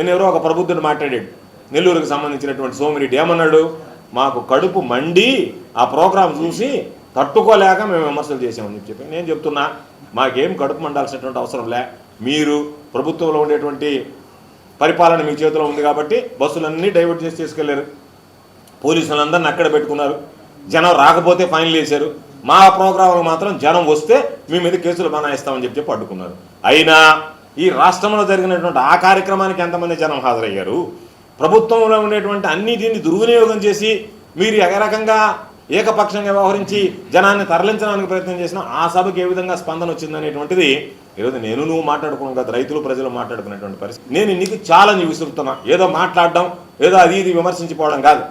నేను ఎవరో ఒక ప్రబుద్ధుడు మాట్లాడాడు. నెల్లూరుకు సంబంధించినటువంటి సోమిరెడ్డి ఏమన్నాడు? మాకు కడుపు మండి ఆ ప్రోగ్రాం చూసి తట్టుకోలేక మేము విమర్శలు చేసామని చెప్పి నేను చెప్తున్నా. మాకేం కడుపు మండాల్సినటువంటి అవసరం లే. మీరు ప్రభుత్వంలో ఉండేటువంటి పరిపాలన మీ చేతిలో ఉంది కాబట్టి బస్సులన్నీ డైవర్ట్ చేసి తీసుకెళ్ళారు. పోలీసులందరిని అక్కడ పెట్టుకున్నారు. జనం రాకపోతే ఫైన్లు వేశారు మా ప్రోగ్రాంలో మాత్రం జనం వస్తే మీ మీద కేసులు బనాయిస్తామని చెప్పి చెప్పి అడ్డుకున్నారు. అయినా ఈ రాష్ట్రంలో జరిగినటువంటి ఆ కార్యక్రమానికి ఎంతమంది జనం హాజరయ్యారు? ప్రభుత్వంలో ఉండేటువంటి అన్ని దీన్ని దుర్వినియోగం చేసి మీరు ఏ రకంగా ఏకపక్షంగా వ్యవహరించి జనాన్ని తరలించడానికి ప్రయత్నం చేసినా ఆ సభకు ఏ విధంగా స్పందన వచ్చిందనేటువంటిది ఈరోజు నేను నువ్వు మాట్లాడుకున్నాం కదా రైతులు ప్రజలు మాట్లాడుకునేటువంటి పరిస్థితి. నేను నీకు ఛాలెంజ్ విసురుతున్నా. ఏదో మాట్లాడడం ఏదో అది ఇది విమర్శించిపోవడం కాదు.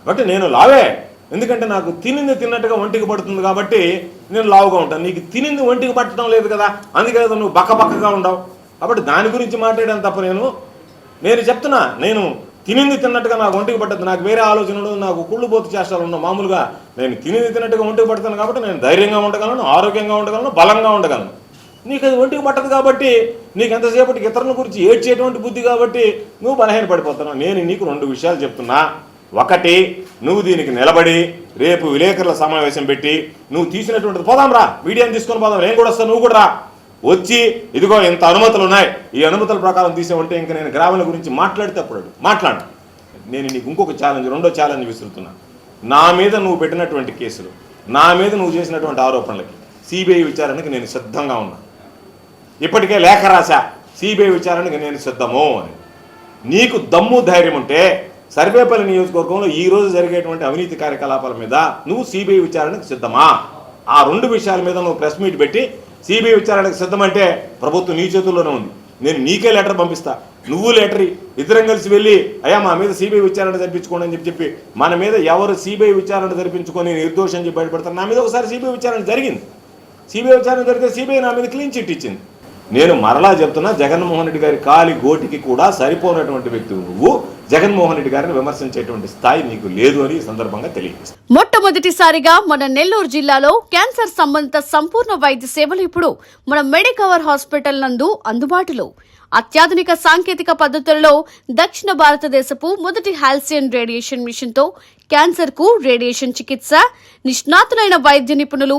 కాబట్టి నేను లావే. ఎందుకంటే నాకు తినింది తిన్నట్టుగా ఒంటికి పడుతుంది కాబట్టి నేను లావుగా ఉంటాను నీకు తినింది ఒంటికి పట్టడం లేదు కదా అందుకే నువ్వు బక్కబక్కగా ఉండవు. కాబట్టి దాని గురించి మాట్లాడాను తప్ప నేను నేను చెప్తున్నా నేను తినింది తిన్నట్టుగా నాకు ఒంటికి పట్టదు. నాకు వేరే ఆలోచనలు నాకు కుళ్ళు పోతు చేష్టాలు ఉండవు. మామూలుగా నేను తినింది తిన్నట్టుగా ఒంటికి పడతాను కాబట్టి నేను ధైర్యంగా ఉండగలను ఆరోగ్యంగా ఉండగలను బలంగా ఉండగలను. నీకు అది ఒంటికి పట్టదు కాబట్టి నీకు ఎంతసేపటికి ఇతరుల గురించి ఏడ్చేటువంటి బుద్ధి కాబట్టి నువ్వు బలహీన పడిపోతున్నావు నేను నీకు రెండు విషయాలు చెప్తున్నా. ఒకటి నువ్వు దీనికి నిలబడి రేపు విలేకరుల సమావేశం పెట్టి నువ్వు తీసినటువంటిది పోదాం రా. మీడియాని తీసుకొని పోదాం. నేను కూడా వస్తాను నువ్వు కూడా రా. వచ్చి ఇదిగో ఇంత అనుమతులు ఉన్నాయి. ఈ అనుమతుల ప్రకారం తీసేవంటే ఇంకా నేను గ్రామాల గురించి మాట్లాడితే అప్పుడు మాట్లాడు. నేను నీకు ఇంకొక ఛాలెంజ్ రెండో ఛాలెంజ్ విసురుతున్నా. నా మీద నువ్వు పెట్టినటువంటి కేసులు నా మీద నువ్వు చేసినటువంటి ఆరోపణలకి సిబిఐ విచారణకి నేను సిద్ధంగా ఉన్నా. ఇప్పటికే లేఖ రాశా. సిబిఐ విచారణకి నేను సిద్ధము అని. నీకు దమ్ము ధైర్యం ఉంటే సర్వేపల్లి నియోజకవర్గంలో ఈ రోజు జరిగేటువంటి అవినీతి కార్యకలాపాల మీద నువ్వు సిబిఐ విచారణకు సిద్ధమా? ఆ రెండు విషయాల మీద నువ్వు ప్రెస్ మీట్ పెట్టి సిబిఐ విచారణకు సిద్ధమంటే ప్రభుత్వం నీ చేతుల్లోనే ఉంది. నేను నీకే లెటర్ పంపిస్తా. నువ్వు లెటర్ ఇద్దరం కలిసి వెళ్ళి అయ్యా మా మీద సిబిఐ విచారణ జరిపించుకోండి అని చెప్పి చెప్పి మన మీద ఎవరు సిబిఐ విచారణ జరిపించుకొని నిర్దోషం చెప్పి బయటపడతారు? నా మీద ఒకసారి సిబిఐ విచారణ జరిగింది. సిబిఐ విచారణ జరిగితే సిబిఐ నా మీద క్లీన్ చిట్ ఇచ్చింది. నేను మరలా చెప్తున్నా జగన్మోహన్ రెడ్డి గారి కాలి గోటికి కూడా సరిపోనటువంటి వ్యక్తి నువ్వు. జగన్మోహన్ రెడ్డి గారిని విమర్శించేటువంటి స్థాయి నీకు లేదు అని సందర్భంగా తెలియజేస్తాను మొట్టమొదటిసారిగా మన నెల్లూరు జిల్లాలో క్యాన్సర్ సంబంధిత సంపూర్ణ వైద్య సేవలు ఇప్పుడు మన మెడికవర్ హాస్పిటల్ నందు అందుబాటులో. అత్యాధునిక సాంకేతిక పద్ధతులలో దక్షిణ భారతదేశపు మొదటి హాల్సియన్ రేడియేషన్ మిషన్తో క్యాన్సర్కు రేడియేషన్ చికిత్స నిష్ణాతులైన వైద్య నిపుణులు